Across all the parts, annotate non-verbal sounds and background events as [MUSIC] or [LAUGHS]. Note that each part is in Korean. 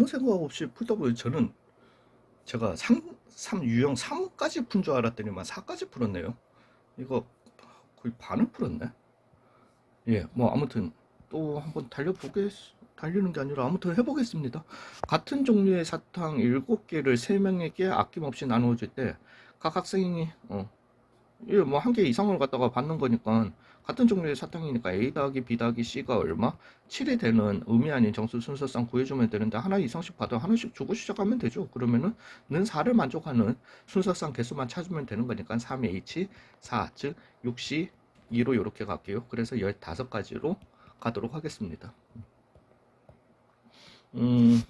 아무 생각 없이 풀다 보니 저는 제가 3, 3 유형 3까지 푼 줄 알았더니만 4까지 풀었네요. 이거 거의 반을 풀었네. 예, 뭐 아무튼 또 한번 달려보겠, 달리는 게 아니라 아무튼 해보겠습니다. 같은 종류의 사탕 7개를 3명에게 아낌없이 나누어줄 때 각 학생이 어, 뭐한 개 이상을 갖다가 받는 거니까 같은 종류의 사탕이니까 A 더하기 B 더하기 C가 얼마? 7이 되는 의미 아닌 정수 순서상 구해주면 되는데 하나 이상씩 받아 하나씩 주고 시작하면 되죠. 그러면은 는 4를 만족하는 순서상 개수만 찾으면 되는 거니까 3H 4, 즉 6C 2로 이렇게 갈게요. 그래서 15가지로 가도록 하겠습니다. 음,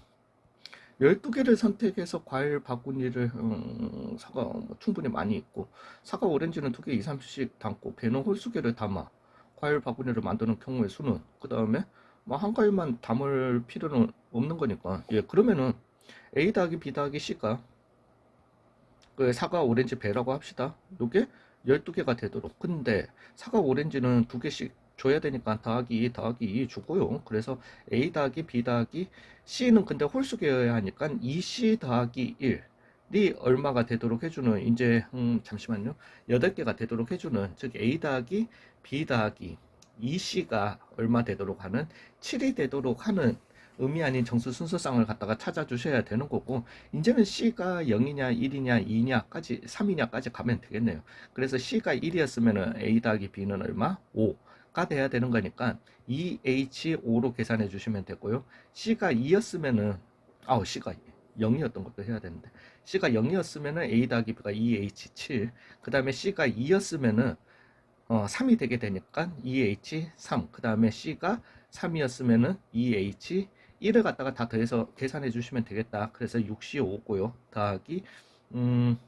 12개를 선택해서 과일 바구니를 음, 사과 뭐 충분히 많이 있고 사과 오렌지는 2개 2, 3씩 담고 배는 홀수개를 담아 과일 바구니를 만드는 경우의 수는 그 다음에 뭐 한 과일만 담을 필요는 없는 거니까. 예 그러면은 A 더하기 B 더하기 C가 그 사과 오렌지 배라고 합시다. 요게 12개가 되도록. 근데 사과 오렌지는 2개씩 줘야 되니까 더하기 2 더하기 2 주고요. 그래서 A 더하기 B 더하기 C는 근데 홀수개여야 하니까 2C 더하기 1이 얼마가 되도록 해주는 이제 음, 잠시만요. 8개가 되도록 해주는 즉 A 더하기 B 더하기 2C가 얼마 되도록 하는 7이 되도록 하는 의미 아닌 정수 순서상을 갖다가 찾아주셔야 되는 거고 이제는 C가 0이냐 1이냐 2냐까지 3이냐까지 가면 되겠네요. 그래서 C가 1이었으면 A 더하기 B는 얼마? 5 가 돼야 되는 거니까 2H5로 계산해 주시면 되고요. C가 2였으면은 아우 C가 0이었던 것도 해야 되는데 C가 0이었으면은 A 더하기 B가 2H7 그 다음에 C가 2였으면은 어, 3이 되게 되니까 2H3 그 다음에 C가 3이었으면은 2H 1을 갖다가 다 더해서 계산해 주시면 되겠다. 그래서 6C 5고요. 더하기 음,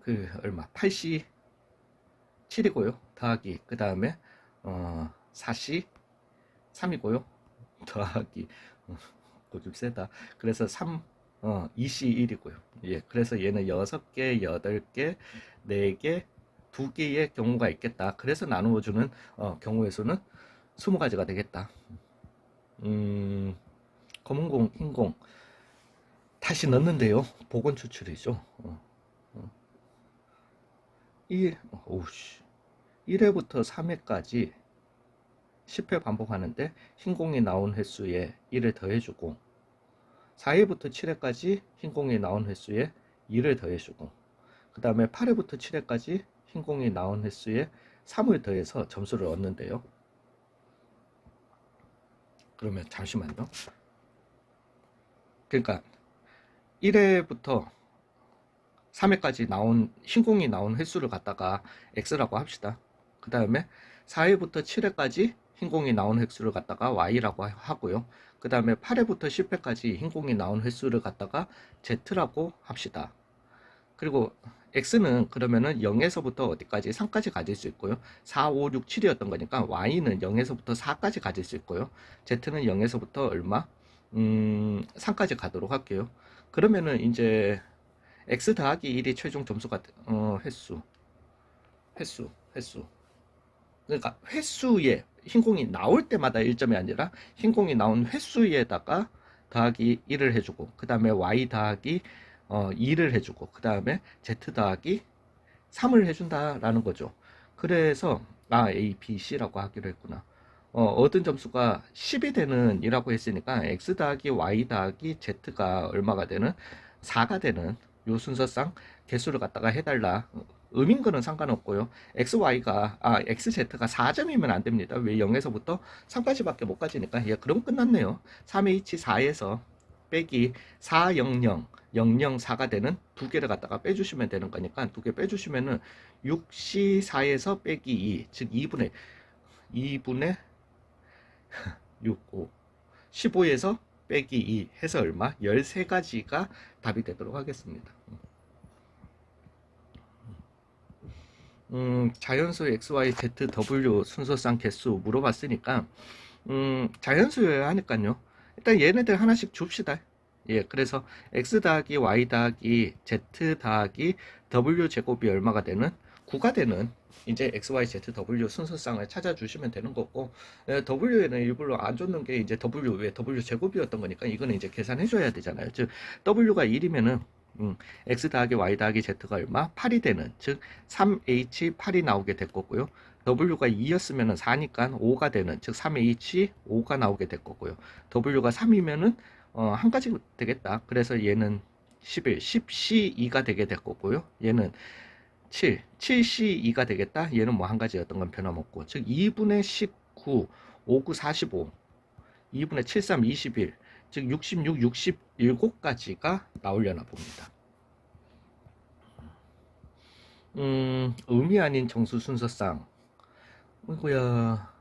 그 얼마? 8C 7이고요 더하기 그 다음에 어, 4C 3이고요 [LAUGHS] 더하기 어, 고집 세다 그래서 3 어, 2C 1이고요 예 그래서 얘는 6개 8개 4개 2개의 경우가 있겠다 그래서 나누어 주는 어, 경우의 수는 20가지가 되겠다 음, 검은 공, 흰 공. 다시 넣는데요. 복원 추출이죠. 어, 어. 1, 오우씨. 1회부터 3회까지 10회 반복하는데 흰 공이 나온 횟수에 1을 더해주고 4회부터 7회까지 흰 공이 나온 횟수에 2를 더해주고 그 다음에 8회부터 7회까지 흰 공이 나온 횟수에 3을 더해서 점수를 얻는데요. 그러면 잠시만요. 그러니까 1회부터 3회까지 나온 흰공이 나온 횟수를 갖다가 x라고 합시다. 그 다음에 4회부터 7회까지 흰 공이 나온 횟수를 갖다가 y라고 하고요. 그 다음에 8회부터 10회까지 흰 공이 나온 횟수를 갖다가 z라고 합시다. 그리고 x는 그러면은 0에서부터 어디까지 3까지 가질 수 있고요. 4, 5, 6, 7이었던 거니까 y는 0에서부터 4까지 가질 수 있고요. z는 0에서부터 얼마? 음, 3까지 가도록 할게요. 그러면은 이제 x 더하기 1이 최종 점수가 어, 횟수. 횟수. 횟수. 그러니까 횟수에 흰공이 나올 때마다 1점이 아니라 흰공이 나온 횟수에다가 더하기 1을 해주고 그 다음에 y 더하기 어, 2를 해주고 그 다음에 z 더하기 3을 해준다라는 거죠. 그래서 아 A, B, C라고 하기로 했구나. 어, 얻은 점수가 10이 되는 이라고 했으니까 x 더하기 y 더하기 z가 얼마가 되는 4가 되는 요 순서상 개수를 갖다가 해달라. 음인 거는 상관없고요. XY가, 아, XZ가 4점이면 안 됩니다. 왜 0에서부터 3까지밖에 못 가지니까. 예, 그럼 끝났네요. 3H4에서 빼기 400, 004가 되는 두 개를 갖다가 빼주시면 되는 거니까 두 개 빼주시면은 6C4에서 빼기 2, 즉 2분의 2분의 6, 5, 15에서 빼기 2 해서 얼마? 13가지가 답이 되도록 하겠습니다. 음, 자연수 x, y, z, w 순서상 개수 물어봤으니까 음, 자연수여야 하니까요. 일단 얘네들 하나씩 줍시다. 예, 그래서 x 더하기 y 더하기 z 더하기 w 제곱이 얼마가 되는 9가 되는 이제 x, y, z, w 순서상을 찾아주시면 되는 거고 에, w에는 일부러 안 줬는 게 이제 w 왜 w 제곱이었던 거니까 이거는 이제 계산해 줘야 되잖아요. 즉 w가 1이면은 음, x 더하기 y 더하기 z가 얼마? 8이 되는 즉 3h 8이 나오게 될 거고요. w가 2였으면 4니까 5가 되는 즉 3h 5가 나오게 될 거고요. w가 3이면은 어, 한 가지 되겠다. 그래서 얘는 11, 10c2가 되게 될 거고요. 얘는 7, 7c2가 되겠다. 얘는 뭐 한 가지 어떤 건 변함없고 즉 2분의 19, 5, 9, 45 2분의 7, 3, 21 즉 66, 67까지가 나오려나 봅니다. 음, 의미 아닌 정수 순서상 이거야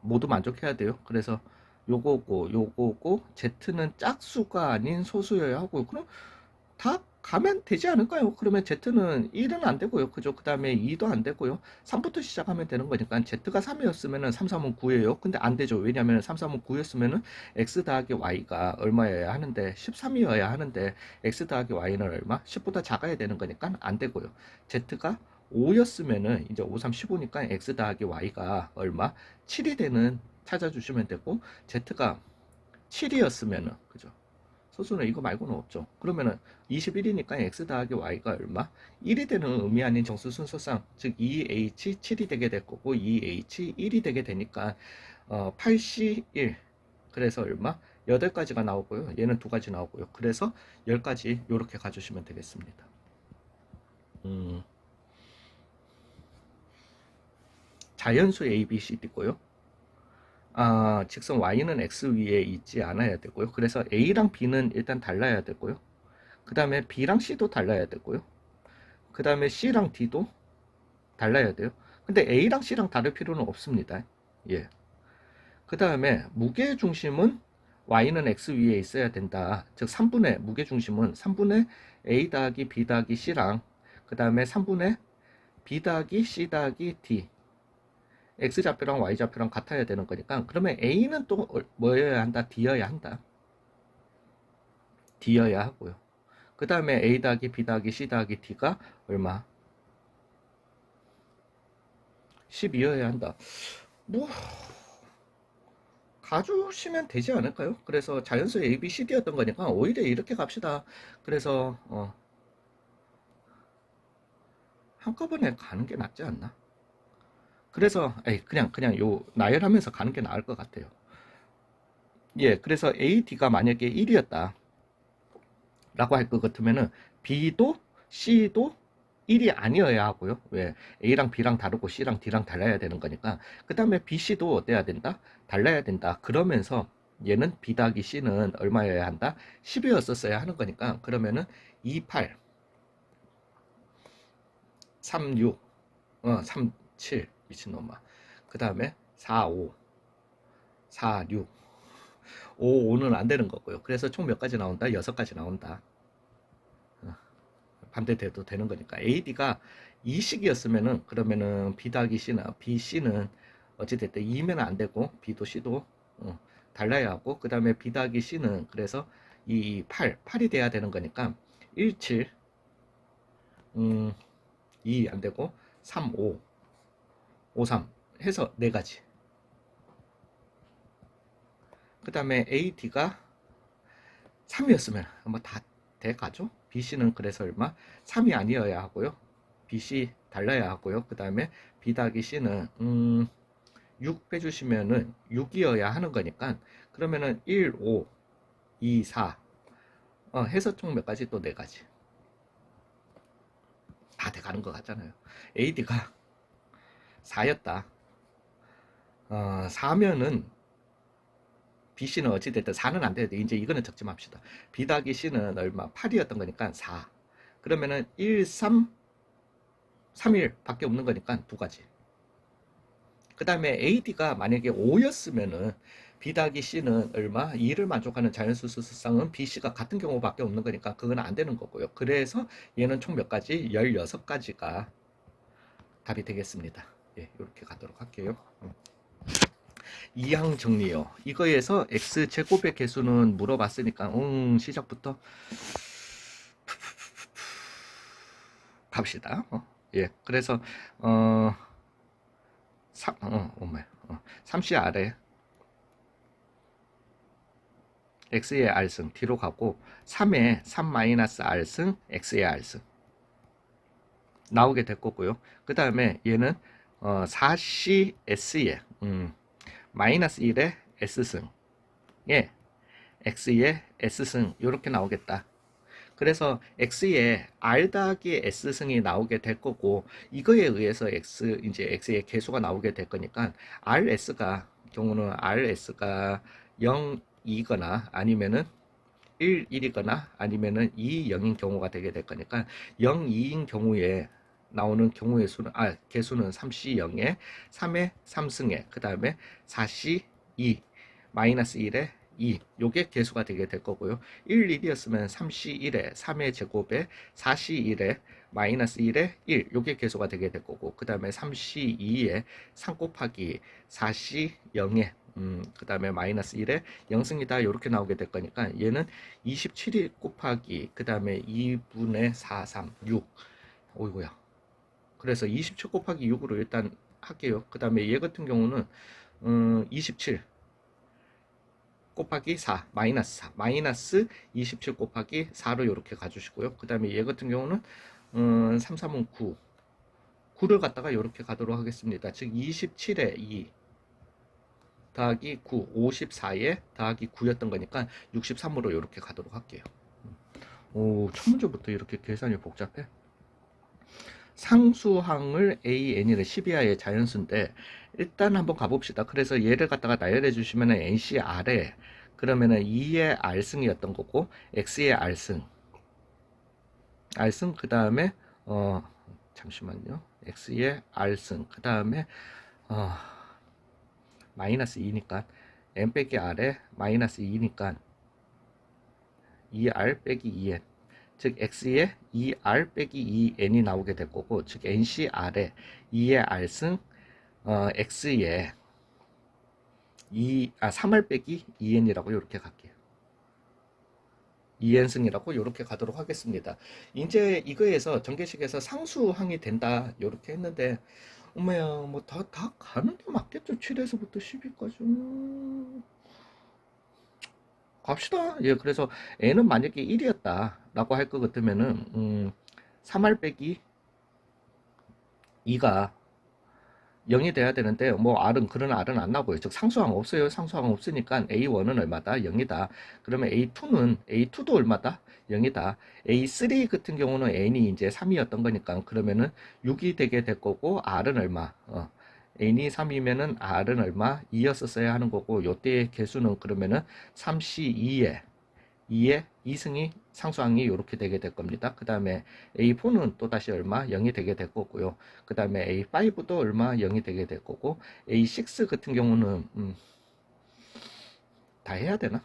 모두 만족해야 돼요. 그래서 요거고 요거고 Z는 짝수가 아닌 소수여야 하고 그럼 다 가면 되지 않을까요? 그러면 Z는 1은 안 되고요. 그죠? 그 다음에 2도 안 되고요. 3부터 시작하면 되는 거니까 Z가 3이었으면 3, 3은 9예요. 근데 안 되죠. 왜냐하면 3, 3은 9였으면 X 더하기 Y가 얼마여야 하는데 13이어야 하는데 X 더하기 Y는 얼마? 10보다 작아야 되는 거니까 안 되고요. Z가 5였으면은 이제 5, 3, 15니까 X 더하기 Y가 얼마? 7이 되는 찾아주시면 되고 Z가 7이었으면은 그죠? 소수는 이거 말고는 없죠. 그러면은 21이니까 x 더하기 y가 얼마? 1이 되는 의미 아닌 정수 순서상 즉 2h 7이 되게 될 거고 2h 1이 되게 되니까 어, 8c1 그래서 얼마? 8가지가 나오고요. 얘는 두 가지 나오고요. 그래서 10가지 이렇게 가주시면 되겠습니다. 음, 자연수 A, B, C 있고요. 아, 직선 y는 x 위에 있지 않아야 되고요. 그래서 a랑 b는 일단 달라야 되고요. 그 다음에 b랑 c도 달라야 되고요. 그 다음에 c랑 d도 달라야 돼요. 근데 a랑 c랑 다를 필요는 없습니다. 예. 그 다음에 무게 중심은 y는 x 위에 있어야 된다. 즉 3분의 무게 중심은 3분의 a 더하기 b 더하기 c랑 그 다음에 3분의 b 더하기 c 더하기 d x좌표랑 y좌표랑 같아야 되는 거니까 그러면 a는 또 뭐여야 한다? d여야 한다. d여야 하고요. 그 다음에 a 더하기 b 더하기 c 더하기 d가 얼마? 12여야 한다. 뭐 가주시면 되지 않을까요? 그래서 자연수 a, b, c, d였던 거니까 오히려 이렇게 갑시다. 그래서 어, 한꺼번에 가는 게 낫지 않나? 그래서 에이, 그냥 그냥 요 나열하면서 가는 게 나을 것 같아요. 예, 그래서 AD가 만약에 1이었다. 라고 할 것 같으면은 B도 C도 1이 아니어야 하고요. 왜? A랑 B랑 다르고 C랑 D랑 달라야 되는 거니까. 그 다음에 B, C도 어때야 된다? 달라야 된다. 그러면서 얘는 B 더하기 C는 얼마여야 한다? 10이었었어야 하는 거니까. 그러면은 2, 8, 3, 6, 어, 3, 7, 미친놈아. 그 다음에 4, 5, 4, 6, 5, 5는 안 되는 거고요. 그래서 총 몇 가지 나온다? 6가지 나온다. 어, 반대 돼도 되는 거니까. AD가 2식이었으면은, 그러면은 B 더하기 C나 B, C는 어찌됐든 2면 안 되고, B도 C도 어, 달라야 하고, 그 다음에 B 더하기 C는 그래서 이 8, 8이 돼야 되는 거니까, 1, 7, 음, 2 안 되고, 3, 5, 5, 3 해서 네 가지. 그 다음에 AD가 3이었으면 뭐다 돼가죠. BC는 그래서 얼마? 3이 아니어야 하고요. BC 달라야 하고요. 그 다음에 B 더하기 C는 음, 6 빼주시면은 6이어야 하는 거니까 그러면은 1, 5, 2, 4 어, 해서 총 몇 가지 또 네 가지. 다 돼가는 것 같잖아요. AD가 4였다. 어, 4면은 BC는 어찌됐든 4는 안 돼. 이제 이거는 적지 맙시다. B 더하기 C는 얼마? 8이었던 거니까 4. 그러면은 1, 3, 3, 1 밖에 없는 거니까 두 가지. 그 다음에 AD가 만약에 5였으면은 B 더하기 C는 얼마? 2를 만족하는 자연수 수수상은 B, C가 같은 경우밖에 없는 거니까 그건 안 되는 거고요. 그래서 얘는 총 몇 가지? 16가지가 답이 되겠습니다. 예, 이렇게 가도록 할게요. 음. 이항 정리요. 이거에서 x 제곱의 개수는 물어봤으니까 음, 시작부터 갑시다. 어? 예, 그래서 어, 3, 어, 오메, 어, 3C 아래 x의 r승 뒤로 가고 3에 3 마이너스 r승 x의 r승 나오게 될 거고요. 그 다음에 얘는 어, 4CS의 음, 마이너스 1의 S승 예, X의 S승 이렇게 나오겠다. 그래서 X의 R 더하기 S승이 나오게 될 거고 이거에 의해서 X 이제 X의 개수가 나오게 될 거니까 RS가 경우는 RS가 0, 2거나 아니면은 1, 1이거나 아니면은 2, 0인 경우가 되게 될 거니까 0, 2인 경우에 나오는 경우의 수는 아 개수는 3C 0에 3의 3승에 그 다음에 4C 2 마이너스 1에 2 요게 개수가 되게 될 거고요. 1, 1이었으면 3C 1에 3의 제곱에 4C 1에 마이너스 1에 1 요게 개수가 되게 될 거고 그 다음에 3C 2에 3 곱하기 4C 0에 음, 그 다음에 마이너스 1에 0승이다. 이렇게 나오게 될 거니까 얘는 27이 곱하기 그 다음에 2분의 4, 3, 6 오이고야 그래서 27 곱하기 6으로 일단 할게요. 그 다음에 얘 같은 경우는 음, 27 곱하기 4 마이너스 4 마이너스 27 곱하기 4로 이렇게 가주시고요. 그 다음에 얘 같은 경우는 음, 3, 3은 9 9를 갖다가 이렇게 가도록 하겠습니다. 즉 27에 2 더하기 9 54에 더하기 9였던 거니까 63으로 이렇게 가도록 할게요. 오, 첫 문제부터 이렇게 계산이 복잡해. 상수항을 a, n이를 12하의 자연수인데 일단 한번 가봅시다. 그래서 얘를 갖다가 나열해 주시면 은 nc r에 그러면은 2의 r승이었던 거고 x의 r승 r승 그 다음에 어 잠시만요. x의 r승 그 다음에 어 마이너스 2니까 n 빼기 r에 마이너스 2니까 2r 빼기 2n 즉 x에 2r 빼기 2n이 나오게 될 거고 즉 ncr에 2의 r승 어, x에 2, 아, 3r 빼기 2n이라고 이렇게 갈게요. 2n승이라고 이렇게 가도록 하겠습니다. 이제 이거에서 전개식에서 상수항이 된다 이렇게 했는데 어머야 뭐 다 다 가는 게 맞겠죠 7에서부터 10위까지 음. 갑시다. 예, 그래서 n은 만약에 1이었다 라고 할 것 같으면은 음, 3r 빼기 2가 0이 돼야 되는데 뭐 r은 그런 r은 안 나고요. 즉 상수항 없어요. 상수항 없으니까 a1은 얼마다? 0이다. 그러면 a2는 a2도 얼마다? 0이다. a3 같은 경우는 n이 이제 3이었던 거니까 그러면은 6이 되게 될 거고 r은 얼마? 어. N이 3이면은 r은 얼마? 2였었어야 하는 거고 요때의 개수는 그러면은 3c2에 2에 2승이 상수항이 이렇게 되게 될 겁니다. 그 다음에 A4는 또 다시 얼마 0이 되게 될 거고요. 그 다음에 A5도 얼마 0이 되게 될 거고 A6 같은 경우는 음, 다 해야 되나?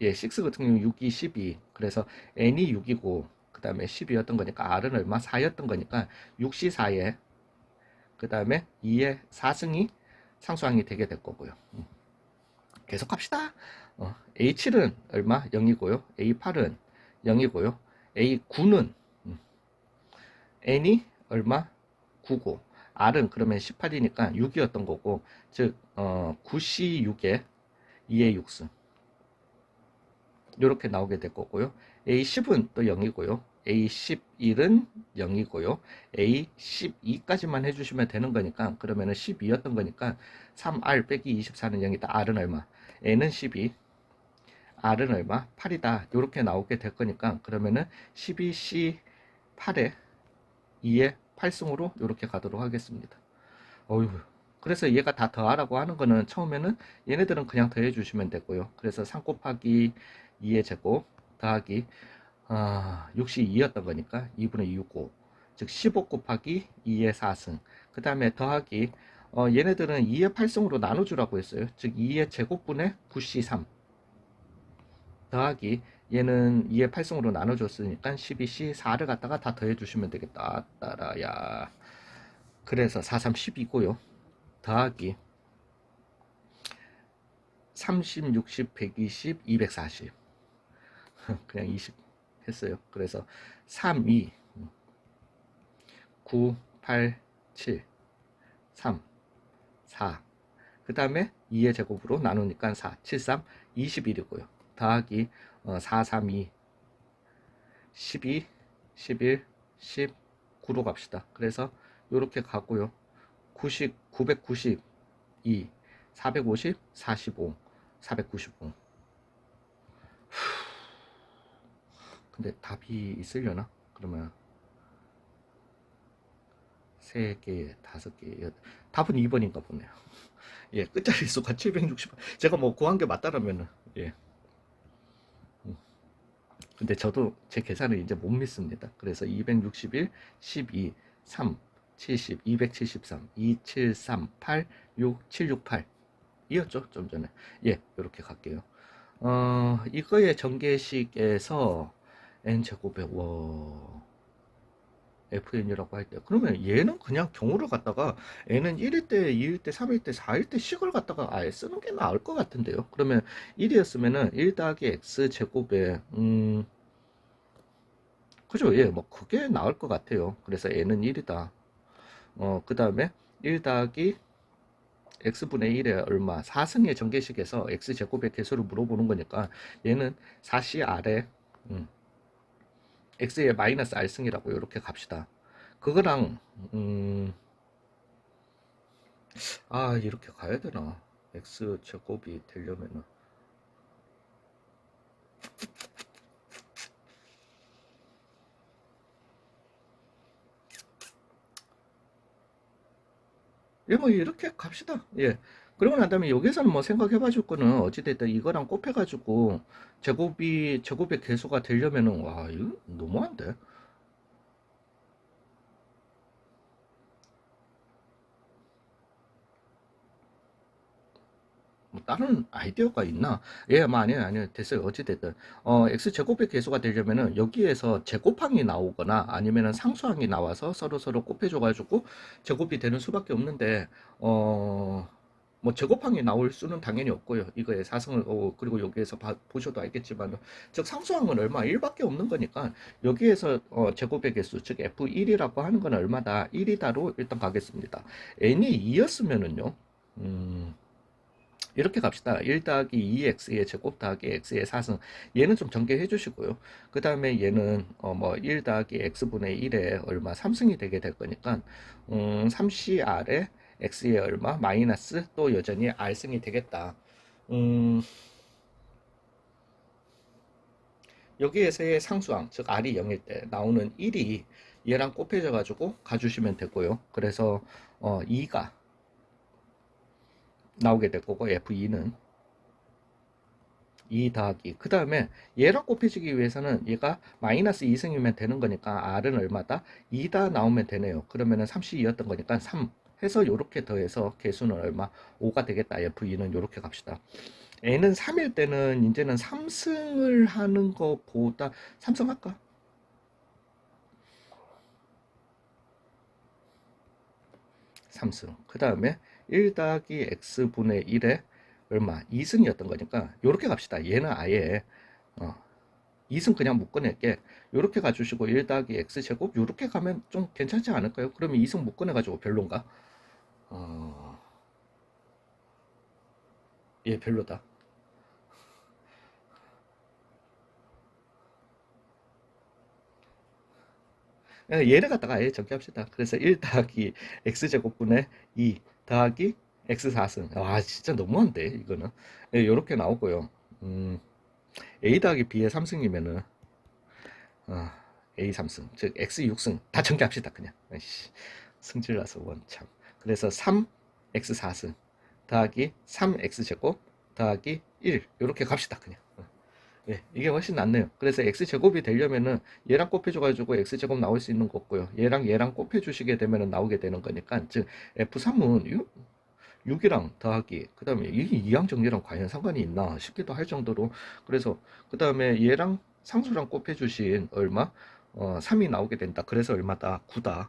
예, 6 같은 경우 6이 12 그래서 N이 6이고 그 다음에 12였던 거니까 R은 얼마 4였던 거니까 6C 4에 그 다음에 2의 4승이 상수항이 되게 될 거고요. 음. 계속 합시다. 어, A7은 얼마? 0이고요. A8은 0이고요. A9는 음, N이 얼마? 9고 R은 그러면 18이니까 6이었던 거고 즉 어, 9C6에 2의 6승 이렇게 나오게 될 거고요. A10은 또 0이고요. A11은 0이고요. A12까지만 해주시면 되는 거니까 그러면은 12였던 거니까 3R 빼기 24는 0이다. R은 얼마? N은 12 R은 얼마? 8이다. 이렇게 나오게 될 거니까 그러면은 12C 8에 2에 8승으로 이렇게 가도록 하겠습니다. 어휴. 그래서 얘가 다 더하라고 하는 거는 처음에는 얘네들은 그냥 더해 주시면 되고요. 그래서 3 곱하기 2의 제곱 더하기 아, 62였던 거니까 2분의 2 6고 즉 15 곱하기 2의 4승 그 다음에 더하기 어, 얘네들은 2의 8승으로 나눠주라고 했어요. 즉 2의 제곱분의 9C3 더하기 얘는 2의 8승으로 나눠줬으니까 12C 4를 갖다가 다 더해주시면 되겠다. 따라야. 그래서 4, 3, 10이고요. 더하기 30, 60, 120, 240. 그냥 20 했어요. 그래서 3, 2, 9, 8, 7, 3, 4. 그 다음에 2의 제곱으로 나누니까 4, 7, 3, 21이고요. 더하기 어, 4, 3, 2, 12, 11, 19로 갑시다. 그래서 이렇게 가고요. 90, 992, 450, 45, 495. 근데 답이 있으려나? 그러면 세 개, 다섯 개, 여- 답은 2번인가 보네요. [LAUGHS] 예, 끝자리 수가 760. 제가 뭐 구한 게 맞다라면은 예. 음. 근데 저도 제 계산을 이제 못 믿습니다. 그래서 261, 12, 3, 70, 273, 273, 8, 6, 768 이었죠? 좀 전에. 예, 이렇게 갈게요. 어, 이거의 전개식에서 n 제곱에 와 fn이라고 할 때 그러면 얘는 그냥 경우를 갖다가 n은 1일 때, 2일 때, 3일 때, 4일 때 식을 갖다가 아예 쓰는 게 나을 것 같은데요. 그러면 1이었으면은 1 더하기 x 제곱에 음 그죠? 예, 뭐 그게 나을 것 같아요. 그래서 n은 1이다. 어, 그 다음에 1 더하기 x분의 1에 얼마 4승의 전개식에서 x제곱의 개수를 물어보는 거니까 얘는 4c 아래 음, x의 마이너스 r승이라고 이렇게 갑시다. 그거랑 음, 아 이렇게 가야 되나 x제곱이 되려면은 예, 뭐 이렇게 갑시다. 예. 그러고 난 다음에 여기서는 뭐 생각해봐 줄 거는 어찌됐든 이거랑 곱해가지고 제곱이 제곱의 개수가 되려면은 와 이거 너무한데. 뭐 다른 아이디어가 있나? 예, 뭐 아니에요, 아니에요. 됐어요. 어찌됐든. 어, x 제곱의 개수가 되려면은 여기에서 제곱항이 나오거나 아니면은 상수항이 나와서 서로 서로 곱해줘가지고 제곱이 되는 수밖에 없는데, 어, 뭐 제곱항이 나올 수는 당연히 없고요. 이거에 사승을 어, 그리고 여기에서 봐- 보셔도 알겠지만 즉 상수항은 얼마 1밖에 없는 거니까 여기에서 어, 제곱의 개수 즉 f1이라고 하는 건 얼마다 1이다로 일단 가겠습니다. n이 2였으면은요. 음, 이렇게 갑시다. 1 더하기 2x의 제곱 더하기 x의 4승. 얘는 좀 전개해 주시고요. 그 다음에 얘는 어 뭐 1 더하기 x분의 1에 얼마 3승이 되게 될 거니까 음 3cr에 x의 얼마 마이너스 또 여전히 r승이 되겠다. 음 여기에서의 상수항 즉 r이 0일 때 나오는 1이 얘랑 곱해져 가지고 가주시면 되고요. 그래서 어 2가 나오게 될 거고 F2는 2 더하기 그 다음에 얘랑 곱해지기 위해서는 얘가 마이너스 2승이면 되는 거니까 R은 얼마다? 2다 나오면 되네요 그러면은 32였던 거니까 3 해서 요렇게 더해서 개수는 얼마? 5가 되겠다 F2는 요렇게 갑시다 N은 3일 때는 이제는 3승을 하는 것보다 3승 할까? 3승 그 다음에 1 더하기 x분의 1에 얼마? 2승이었던 거니까 요렇게 갑시다. 얘는 아예 어, 2승 그냥 묶어낼게. 요렇게 가주시고 1 더하기 x제곱 요렇게 가면 좀 괜찮지 않을까요? 그러면 2승 묶어내가지고 별론가? 어... 예, 별로다. 예, 얘를 갖다가 아예 전개합시다. 그래서 1 더하기 x제곱분의 2 더하기 x4승. 와, 진짜 너무한데, 이거는. 예, 요렇게 나오고요. 음, a 더하기 b의 3승이면은, 어, a 3승. 즉, x 6승. 다 전개합시다, 그냥. 아이씨, 승질나서 원 참. 그래서 3 x 4승. 더하기 3x제곱. 더하기 1. 요렇게 갑시다, 그냥. 어. 예, 이게 훨씬 낫네요. 그래서 x제곱이 되려면은 얘랑 곱해줘 가지고 x제곱 나올 수 있는 거고요. 얘랑 얘랑 곱해 주시게 되면은 나오게 되는 거니까, 즉, f3은 6, 6이랑 더하기, 그 다음에 이게 이항 정리랑 과연 상관이 있나 싶기도 할 정도로, 그래서, 그 다음에 얘랑 상수랑 곱해 주신 얼마? 어, 3이 나오게 된다. 그래서 얼마다? 9다.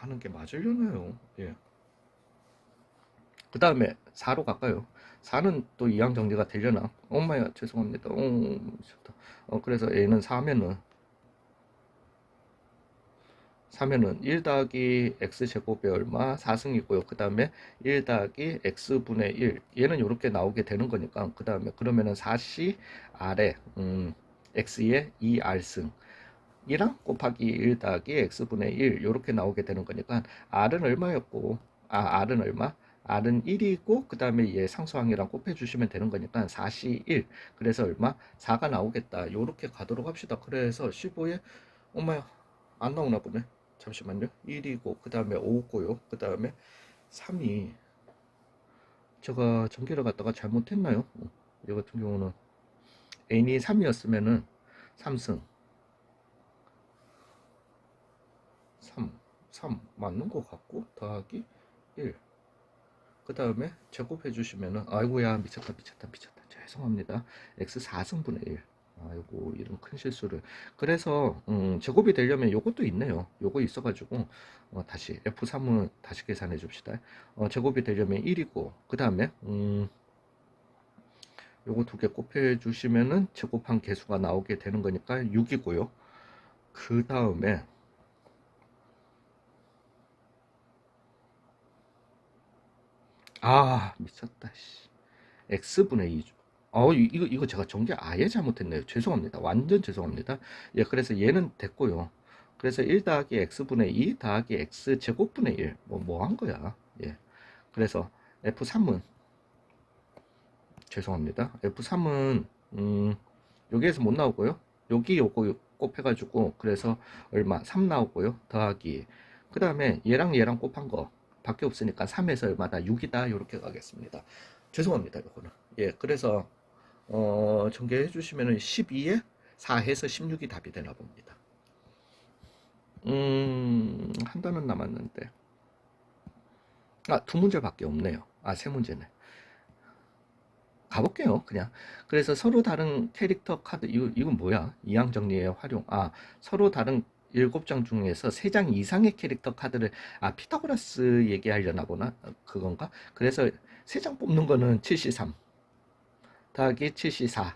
하는 게 맞으려나요? 예. 그 다음에 4로 갈까요? 4는 또 이항 정리가 되려나? 엄마야, 죄송합니다. 어. 어, 그래서 얘는 4면은 3에는 1 더하기 x제곱이 얼마? 4승이고요. 그 다음에 1 더하기 x분의 1. 얘는 이렇게 나오게 되는 거니까. 그 다음에 그러면은 4c r에, 음, x의 2r승. 이랑 곱하기 1 더하기 x분의 1. 이렇게 나오게 되는 거니까. r은 얼마였고, 아, r은 얼마? r은 1이고 그 다음에 얘 상수항이랑 곱해주시면 되는 거니까 4c 1 그래서 얼마? 4가 나오겠다 요렇게 가도록 합시다 그래서 15에 엄마야 안 나오나 보네 잠시만요 1이고 그 다음에 5고요 그 다음에 3이 제가 전기를 갖다가 잘못했나요? 어, 얘 같은 경우는 n이 3이었으면은 3승 3 3 맞는 것 같고 더하기 1 그 다음에 제곱해 주시면은 아이고야 미쳤다 미쳤다 미쳤다. 죄송합니다. X 4승분의 1 아이고 이런 큰 실수를. 그래서 음, 제곱이 되려면 요것도 있네요. 요거 있어 가지고 어, 다시 f3을 다시 계산해 줍시다. 어, 제곱이 되려면 1이고 그 다음에 음, 요거 두 개 곱해 주시면은 제곱한 개수가 나오게 되는 거니까 6이고요. 그 다음에 아 미쳤다 씨. x분의 2. 어 이- 이거 이거 제가 전개 아예 잘못했네요. 죄송합니다. 완전 죄송합니다. 예 그래서 얘는 됐고요. 그래서 1 더하기 x분의 2 더하기 x 제곱분의 1. 뭐 뭐 한 거야. 예. 그래서 f3은 죄송합니다. f3은 음 여기에서 못 나오고요. 여기 요거 곱해가지고 그래서 얼마 3 나오고요. 더하기 그 다음에 얘랑 얘랑 곱한 거 밖에 없으니까 3에서 얼마다 6이다 이렇게 가겠습니다. 죄송합니다. 이거는 예 그래서 어 전개해 주시면은 12에 4해서 16이 답이 되나 봅니다. 음 한 단은 남았는데 아 두 문제밖에 없네요. 아 세 문제네. 가볼게요. 그냥. 그래서 서로 다른 캐릭터 카드, 이거, 이건 뭐야? 이항 정리의 활용. 아, 서로 다른 일곱 장 중에서 세장 이상의 캐릭터 카드를, 아, 피타고라스 얘기하려나 보나? 어, 그건가? 그래서 세장 뽑는 거는 7C3, 더하기 7C4,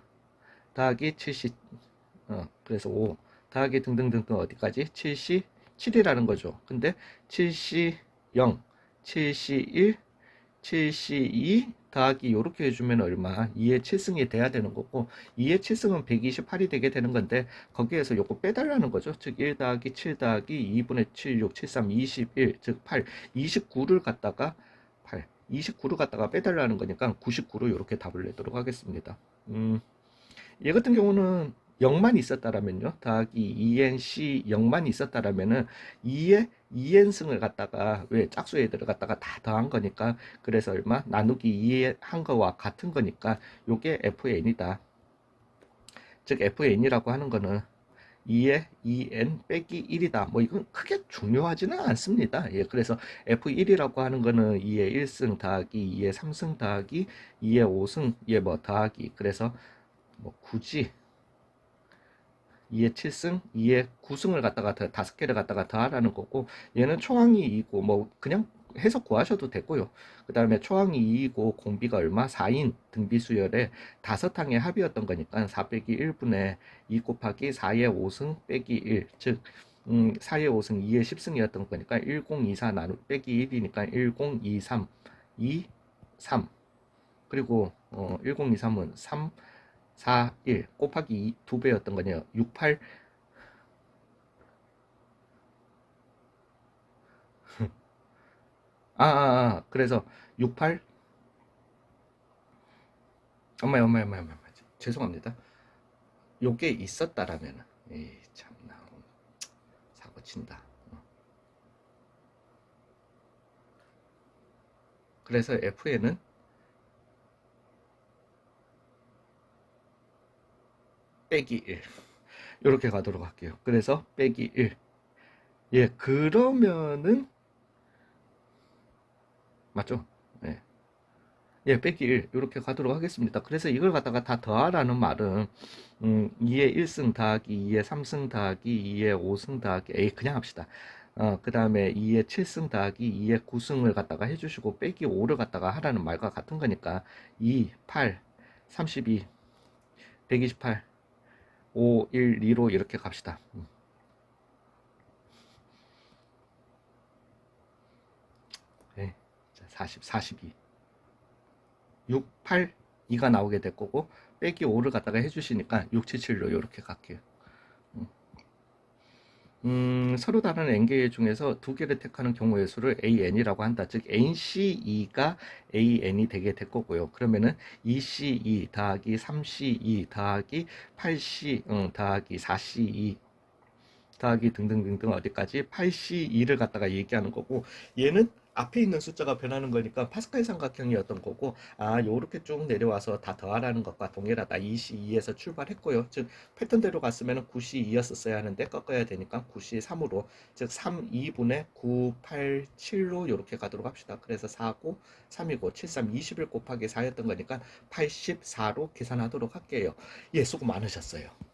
더하기 7C, 어, 그래서 5, 더하기 등등등등 어디까지? 7C, 7이라는 거죠. 근데 7C0, 7C1, 7C2 더하기 요렇게 해주면 얼마? 2의 7승이 돼야 되는 거고 2의 7승은 128이 되게 되는 건데 거기에서 요거 빼달라는 거죠. 즉 1 더하기 7 더하기 2분의 7, 6, 7, 3, 21, 즉 8, 29를 갖다가 8, 29를 갖다가 빼달라는 거니까 99로 이렇게 답을 내도록 하겠습니다. 음, 얘 같은 경우는 0만 있었다라면요. 더하기 2nc 0만 있었다라면은 2의 2n승을 갖다가 왜 짝수 애들을 갖다가 다 더한 거니까 그래서 얼마 나누기 2의 한 거와 같은 거니까 요게 fn이다. 즉 fn이라고 하는 거는 2의 2n 빼기 1이다. 뭐 이건 크게 중요하지는 않습니다. 예, 그래서 f1이라고 하는 거는 2의 1승 더하기 2의 3승 더하기 2의 5승 예 뭐 더하기 그래서 뭐 굳이 2의 7승, 2의 9승을 갖다가 더, 다섯 개를 갖다가 더하라는 거고 얘는 초항이 2고 뭐 그냥 해서 구하셔도 되고요. 그 다음에 초항이 2이고 공비가 얼마? 4인 등비수열의 다섯 항의 합이었던 거니까 4 빼기 1분의 2 곱하기 4의 5승 빼기 1. 즉, 음, 4의 5승 2의 10승이었던 거니까 1024 나누 빼기 1이니까 1023, 2, 3. 그리고 어, 1023은 3, 4, 1 곱하기 2, 2배였던 거네요. 6, 8 [LAUGHS] 아, 아, 아, 그래서 6, 8 엄마야, 엄마야, 엄마야, 엄마야. 죄송합니다. 요게 있었다라면 에이, 참나. 사고 친다. 어. 그래서 F에는 빼기 1 이렇게 가도록 할게요. 그래서 빼기 1 예, 그러면은 맞죠? 예. 예, 빼기 1 이렇게 가도록 하겠습니다. 그래서 이걸 갖다가 다 더하라는 말은 음, 2의 1승 더하기 2의 3승 더하기 2의 5승 더하기 에이 그냥 합시다. 어, 그 다음에 2의 7승 더하기 2의 9승을 갖다가 해주시고 빼기 5를 갖다가 하라는 말과 같은 거니까 2, 8, 32, 128 5, 1, 2로 이렇게 갑시다. 음. 네. 40, 42. 6, 8, 2가 나오게 될 거고 빼기 5를 갖다가 해주시니까 6, 7, 7로 이렇게 갈게요. 음. 음, 서로 다른 n개 중에서 두 개를 택하는 경우의 수를 an이라고 한다. 즉 nc2가 an이 되게 될 거고요. 그러면은 2c2 더하기 3c2 더하기 8c 응, 더하기 4c2 더하기 등등등등 어디까지 8c2를 갖다가 얘기하는 거고 얘는 앞에 있는 숫자가 변하는 거니까 파스칼 삼각형이었던 거고 아 요렇게 쭉 내려와서 다 더하라는 것과 동일하다. 2c2에서 출발했고요. 즉 패턴대로 갔으면 9c2였었어야 하는데 꺾어야 되니까 9c3으로 즉 3, 2분의 9, 8, 7로 이렇게 가도록 합시다. 그래서 4고 3이고 7, 3, 21 곱하기 4였던 거니까 84로 계산하도록 할게요. 예 수고 많으셨어요